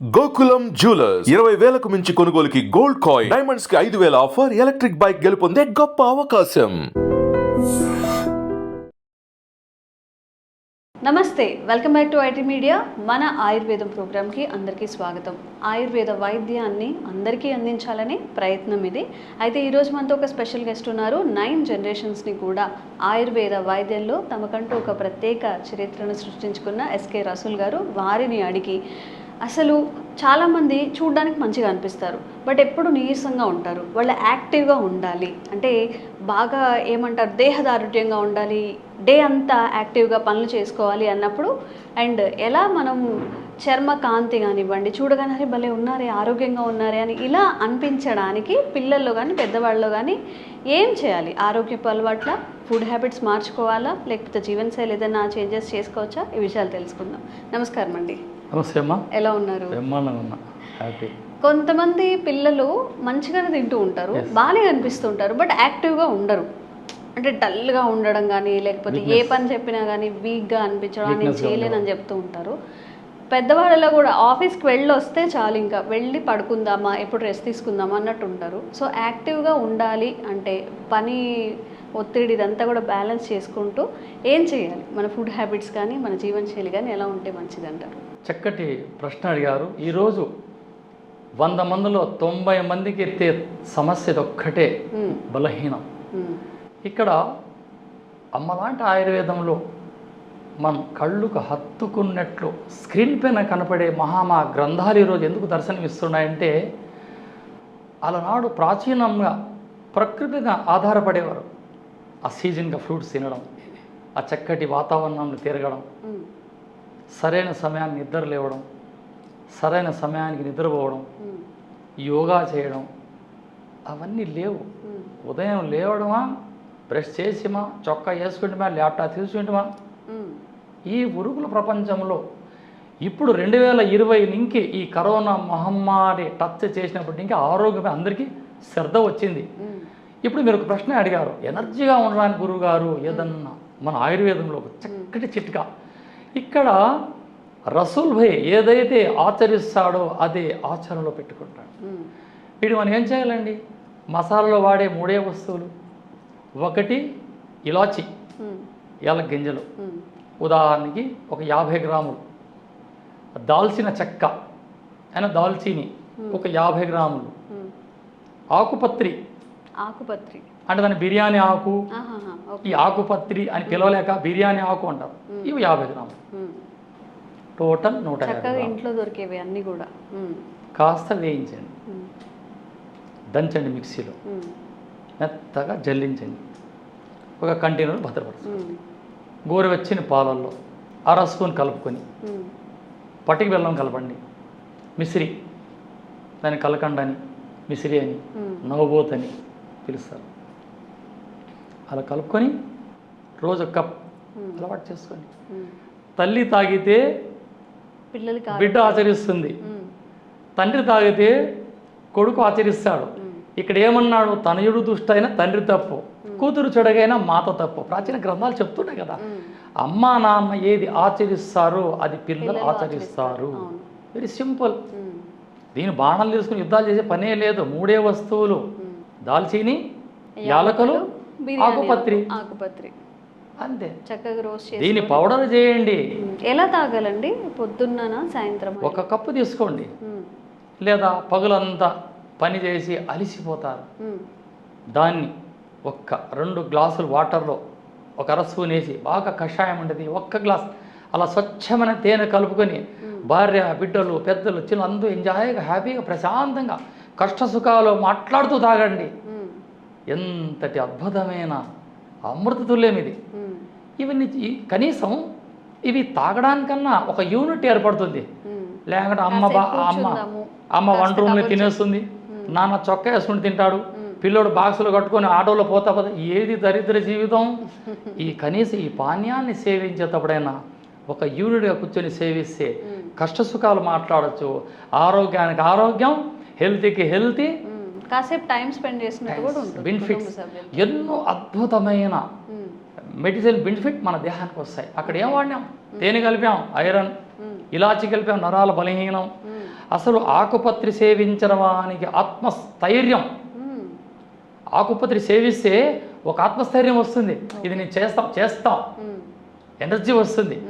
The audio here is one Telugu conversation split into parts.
గోకులం జ్యువెలర్స్. ఇరవై వేలకు మించి కొనుగోలుకి గోల్డ్ కాయిన్. డైమండ్స్కి ఐదు వేల ఆఫర్ ఎలక్ట్రిక్ బైక్ గెలుపొందే గొప్ప అవకాశం. నమస్తే welcome back to IT media. మన ఆయుర్వేదం ప్రోగ్రామ్కి అందరికీ స్వాగతం. ఆయుర్వేద వైద్యాన్ని అందరికీ అందించాలని ప్రయత్నం ఇది. అయితే ఈరోజు మనతో ఒక స్పెషల్ గెస్ట్ ఉన్నారు. నైన్ జనరేషన్స్ని కూడా ఆయుర్వేద వైద్యంలో తమకంటూ ఒక ప్రత్యేక చరిత్రను సృష్టించుకున్న ఎస్కే రసూల్ గారు. వారిని అడిగి అసలు చాలామంది చూడడానికి మంచిగా అనిపిస్తారు బట్ ఎప్పుడు నీరసంగా ఉంటారు. వాళ్ళు యాక్టివ్గా ఉండాలి. అంటే బాగా ఏమంటారు దేహదారుఢ్యంగా ఉండాలి డే అంతా యాక్టివ్గా పనులు చేసుకోవాలి అన్నప్పుడు అండ్ ఎలా మనం చర్మ కాంతి కానివ్వండి చూడగానే "అరే, భలే ఉన్నారే ఆరోగ్యంగా ఉన్నారే అని ఇలా అనిపించడానికి పిల్లల్లో కానీ పెద్దవాళ్ళలో కానీ ఏం చేయాలి? ఆరోగ్యపు అలవాట్ల? ఫుడ్ హ్యాబిట్స్ మార్చుకోవాలా? లేకపోతే జీవనశైలి ఏదైనా చేంజెస్ చేసుకోవచ్చా? ఈ విషయాలు తెలుసుకుందాం. నమస్కారం అండి నమస్తే అమ్మా ఎలా ఉన్నారు? బ్రహ్మాండంగా ఉన్నా. హ్యాపీ కొంతమంది పిల్లలు మంచిగానే తింటూ ఉంటారు బాగానే అనిపిస్తుంటారు బట్ యాక్టివ్గా ఉండరు. అంటే డల్గా ఉండడం కానీ లేకపోతే ఏ పని చెప్పినా కానీ వీక్గా అనిపించడం నేను చేయలేనని చెప్తూ ఉంటారు. పెద్దవాళ్ళలో కూడా ఆఫీస్కి వెళ్ళి వస్తే చాలు ఇంకా వెళ్ళి పడుకుందామా ఎప్పుడు రెస్ట్ తీసుకుందామా అన్నట్టు ఉంటారు. సో యాక్టివ్గా ఉండాలి అంటే పని ఒత్తిడి ఇదంతా కూడా బ్యాలెన్స్ చేసుకుంటూ ఏం చేయాలి? మన ఫుడ్ హ్యాబిట్స్ కానీ మన జీవనశైలి కానీ ఎలా ఉంటే మంచిది అంటారు. చక్కటి ప్రశ్న అడిగారు ఈరోజు వంద మందిలో తొంభై మందికి ఎత్తే సమస్య ఒక్కటే. బలహీనం. ఇక్కడ అమ్మలాంటి ఆయుర్వేదంలో మనం కళ్ళుకు హత్తుకున్నట్లు స్క్రీన్ పైన కనపడే మహామా గ్రంథాలు ఈరోజు ఎందుకు దర్శనమిస్తున్నాయంటే అలనాడు ప్రాచీనంగా ప్రకృతిగా ఆధారపడేవారు ఆ సీజన్గా ఫ్రూట్స్ తినడం ఆ చక్కటి వాతావరణంలో తిరగడం. సరైన సమయానికి నిద్ర లేవడం సరైన సమయానికి నిద్రపోవడం. యోగా చేయడం అవన్నీ లేవు. ఉదయం లేవడమా బ్రష్ చేసిమా చొక్కా వేసుకుంటామా ల్యాప్టాప్ తీసుకుంటామా. ఈ ఉరుగుల ప్రపంచంలో ఇప్పుడు రెండు వేల ఇరవై నుంచి ఈ కరోనా మహమ్మారి టచ్ చేసినప్పటి నుంచి ఆరోగ్యమే అందరికీ శ్రద్ధ వచ్చింది. ఇప్పుడు మీరు ఒక ప్రశ్న అడిగారు ఎనర్జీగా ఉండడానికి గురువు గారు ఏదన్నా మన ఆయుర్వేదంలో ఒక చక్కటి చిట్కా ఇక్కడ రసూల్ భయ్ ఏదైతే ఆచరిస్తాడో అదే ఆచరణలో పెట్టుకుంటాడు. వీడు మనం ఏం చేయాలండి మసాలాలో వాడే మూడే వస్తువులు ఒకటి ఇలాచి. యాలక్ గింజలు. ఉదాహరణకి ఒక యాభై గ్రాములు దాల్చిన చెక్క అయినా దాల్చీని ఒక యాభై గ్రాములు. ఆకుపత్రి ఆకుపత్రి అంటే దాని బిర్యానీ ఆకు. ఈ ఆకుపత్రి అని పిలవలేక బిర్యానీ ఆకు అంటారు ఇవి యాభై గ్రాములు. టోటల్ నూట. ఇంట్లో దొరికేవి అన్నీ కూడా. కాస్త వేయించండి. దంచండి మిక్సీలో. మెత్తగా జల్లించండి ఒక కంటైనర్ భద్రపరచండి. గోరువెచ్చని పాలల్లో అర స్పూన్ కలుపుకొని. పటిక బెల్లం కలపండి మిసిరి దాన్ని కలకండ అని మిసిరి అని మ్మ్. నవబోత్ అని పిలుస్తారు అలా కలుపుకొని రోజు కప్. అలవాటు చేసుకోండి. తల్లి తాగితే బిడ్డ ఆచరిస్తుంది. తండ్రి తాగితే కొడుకు ఆచరిస్తాడు. ఇక్కడ ఏమన్నాడు తనయుడు దుష్టైన తండ్రి తప్పు కూతురు చెడగైన మాత తప్పు ప్రాచీన గ్రంథాలు చెప్తున్నాయి కదా మ్మ్. అమ్మా నాన్న ఏది ఆచరిస్తారో అది పిల్లలు ఆచరిస్తారు. Very simple. దీని బాణాలు తీసుకుని యుద్ధాలు చేసే పనే లేదు మూడే వస్తువులు. దాల్చీని యాలకులు ఆకుపత్రి ఆకు- ఆకుపత్రి. అంతే. చక్కగా రోస్ట్ చేసి దీని పౌడర్ చేయండి. ఎలా తాగాలండి? పొద్దున్ననా సాయంత్రం ఒక కప్పు తీసుకోండి. లేదా పగులంతా పని చేసి అలిసిపోతారు. దాన్ని ఒక్క రెండు గ్లాసులు వాటర్లో ఒక అర స్పూన్ వేసి బాగా కషాయం ఉండేది ఒక్క గ్లాస్ అలా స్వచ్ఛమైన తేనె కలుపుకొని భార్య బిడ్డలు పెద్దలు చిన్న అందరూ ఎంజాయ్గా హ్యాపీగా ప్రశాంతంగా కష్ట సుఖాలు మాట్లాడుతూ తాగండి. ఎంతటి అద్భుతమైన అమృత తుల్యం ఇది. ఇవన్నీ కనీసం ఇవి తాగడానికన్నా ఒక యూనిట్ ఏర్పడుతుంది. లేకుంటే అమ్మ అమ్మ. అమ్మ వంట రూమ్లో తినేస్తుంది. నాన్న చొక్కా వేసుకుని తింటాడు. పిల్లోడు బాక్సులు కట్టుకొని ఆటోలో పోతా పోతా ఏది దరిద్ర జీవితం? ఈ కనీసం ఈ పానీయాన్ని సేవించేటప్పుడైనా ఒక యూనిట్గా కూర్చొని సేవిస్తే కష్ట సుఖాలు మాట్లాడచ్చు. ఆరోగ్యానికి ఆరోగ్యం హెల్తీకి హెల్తీ. కాసేపు టైం స్పెండ్ చేసినట్టు కూడా ఉంటుంది బెనిఫిట్స్. ఎన్నో అద్భుతమైన. మెడిసిన్ బెనిఫిట్ మన దేహానికి వస్తాయి అక్కడ ఏం వాడినాం తేనె కలిపాం ఐరన్. ఇలాచి కలిపాం నరాల బలహీనం. అసలు ఆకుపత్రి సేవించిన వానికి ఆత్మస్థైర్యం. ఆకుపత్రి సేవిస్తే ఒక ఆత్మస్థైర్యం వస్తుంది ఇది నేను చేస్తాం చేస్తాం. ఎనర్జీ వస్తుంది.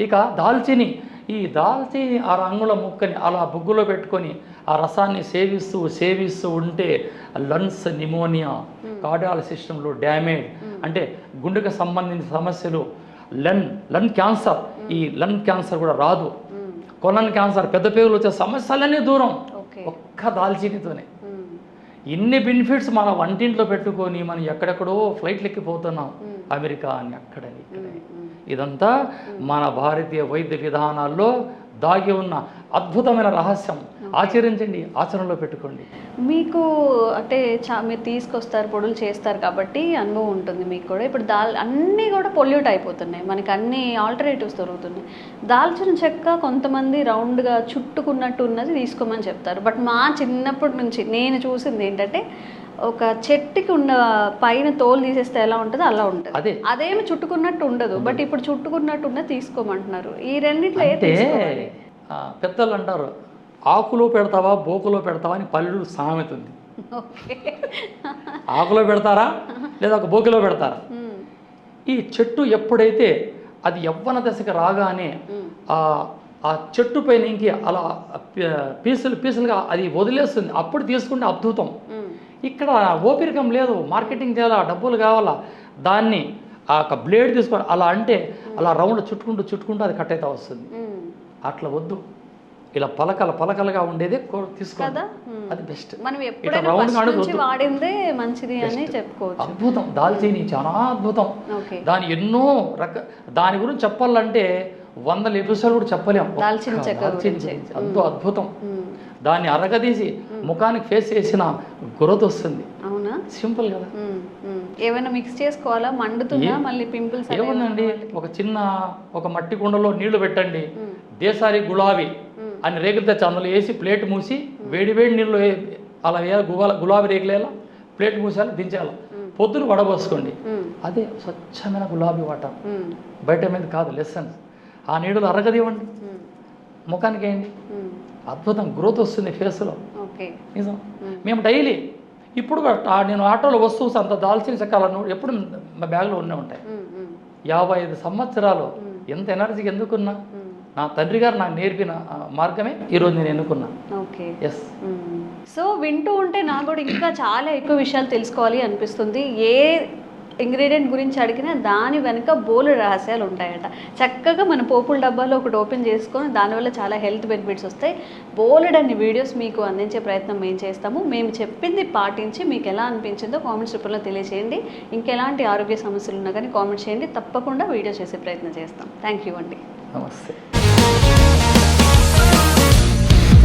ఇక దాల్చిని ఈ దాల్చిని ఆ రంగుల ముక్కని అలా బుగ్గులో పెట్టుకొని ఆ రసాన్ని సేవిస్తూ సేవిస్తూ ఉంటే లంగ్స్ నిమోనియా కార్డియాల సిస్టంలో డ్యామేజ్. అంటే గుండెకు సంబంధించిన సమస్యలు లన్ లన్ క్యాన్సర్. ఈ లన్ క్యాన్సర్ కూడా రాదు. కొలన్ క్యాన్సర్ పెద్ద పేగులు వచ్చే సమస్యలన్నీ దూరం. ఒక్క దాల్చినితోనే. ఇన్ని బెనిఫిట్స్ మన వంటింట్లో పెట్టుకొని మనం ఎక్కడెక్కడో ఫ్లైట్లు ఎక్కిపోతున్నాం అమెరికా అని అక్కడని ఇక్కడని ఇదంతా మన భారతీయ వైద్య విధానాల్లో దాగి ఉన్న అద్భుతమైన రహస్యం. ఆచరించండి ఆచరణలో పెట్టుకోండి. మీకు అంటే చా మీరు తీసుకొస్తారు పొడులు చేస్తారు కాబట్టి అనుభవం ఉంటుంది మీకు కూడా. ఇప్పుడు దాల్ అన్నీ కూడా పొల్యూట్ అయిపోతున్నాయి. మనకి అన్ని ఆల్టర్నేటివ్స్ దొరుకుతున్నాయి. దాల్చిన చెక్క కొంతమంది రౌండ్గా చుట్టుకున్నట్టు ఉన్నది తీసుకోమని చెప్తారు. బట్ మా చిన్నప్పటి నుంచి నేను చూసింది ఏంటంటే ఒక చెట్టుకి ఉన్న పైన తోలు తీసేస్తే ఎలా ఉంటుందో అలా ఉంటుంది. అదే. అదేమి చుట్టుకున్నట్టు ఉండదు. బట్ ఇప్పుడు చుట్టుకున్నట్టు ఉన్నది తీసుకోమంటున్నారు. ఈ రెండిట్లో ఆ, పెద్దలు అంటారు ఆకులో పెడతావా బోకులో పెడతావా అని పల్లెలు సామెత ఉంది. ఆకులో పెడతారా? లేదా ఒక బోకిలో పెడతారా. ఈ చెట్టు ఎప్పుడైతే అది యవ్వన దశకి రాగానే. ఆ ఆ చెట్టు పైన ఇంకి అలా పీసులు పీసులుగా అది వదిలేస్తుంది అప్పుడు తీసుకుంటే అద్భుతం. ఇక్కడ ఓపిరికం లేదు మార్కెటింగ్ చేయాలా డబ్బులు కావాలా దాన్ని ఆ యొక్క బ్లేడ్ తీసుకొని అలా అంటే అలా రౌండ్ చుట్టుకుంటూ చుట్టుకుంటూ అది కట్ అవుతా వస్తుంది. అట్లా వద్దు. ఇలా పలకల పలకలుగా ఉండేది తీసుకోండి. అది బెస్ట్ మనం ఎప్పుడైనా వాడిందే మంచిది అని చెప్పుకోవచ్చు. అద్భుతం. దాల్చీని చాలా అద్భుతం. దాని ఎన్నో రక దాని గురించి చెప్పాలంటే వందల ఎపిసోడ్ కూడా చెప్పలేం. ఒక్క దాల్చిన చెక్క. అద్భుతం. దాన్ని అరగదీసి ముఖానికి ఫేస్ చేసిన గ్రోత్ వస్తుంది. అవునా? సింపుల్ కదా. ఏమైనా మిక్స్ చేసుకోవాలా? మండుతుందా? మళ్ళీ పింపుల్స్ ఏముందండి? ఒక చిన్న ఒక మట్టి కుండలో నీళ్ళు పెట్టండి. దేశారి గులాబీ అని రేకులు తెచ్చి అందులో వేసి ప్లేట్ మూసి వేడి వేడి నీళ్ళు అలా వేయాలి. గులాబీ గులాబీ రేకులు వేయాలి? ప్లేట్ మూసేయాలి దించేయాలి? పొద్దున వడబోసుకోండి. అదే స్వచ్ఛమైన గులాబీ వాటర్. బయట మీద కాదు లెసన్స్ ఆ నీళ్ళు అరగదివ్వండి ముఖానికి వేయండి. అద్భుతం గ్రోత్ వస్తుంది ఫేస్లో నిజం. మేము. డైలీ ఇప్పుడు నేను ఆటోలో వస్తూ అంత దాల్చిన చెక్కాలను ఎప్పుడు మా బ్యాగ్లో ఉన్నే ఉంటాయి. యాభై ఐదు సంవత్సరాలు ఎంత ఎనర్జీకి ఎందుకున్నా నా తండ్రి గారు నాకు నేర్పిన మార్గమే ఈరోజు నేను ఎన్నుకున్నా. ఎస్ సో వింటూ ఉంటే నాకు కూడా ఇంకా చాలా ఎక్కువ విషయాలు తెలుసుకోవాలి అనిపిస్తుంది. ఏ ఇంగ్రీడియంట్ గురించి అడిగినా దాని వెనుక బోలు రహస్యాలు ఉంటాయట. చక్కగా మన పోపుల డబ్బాలో ఒకటి ఓపెన్ చేసుకొని దానివల్ల చాలా హెల్త్ బెనిఫిట్స్ వస్తాయి. బోలెడ్ అన్ని వీడియోస్ మీకు అందించే ప్రయత్నం మేము చేస్తాము. మేము చెప్పింది పాటించి మీకు ఎలా అనిపించిందో కామెంట్స్ రూపంలో తెలియజేయండి ఇంకెలాంటి ఆరోగ్య సమస్యలు ఉన్నా కానీ కామెంట్ చేయండి. తప్పకుండా వీడియో చేసే ప్రయత్నం చేస్తాం. థ్యాంక్ యూ అండి. నమస్తే.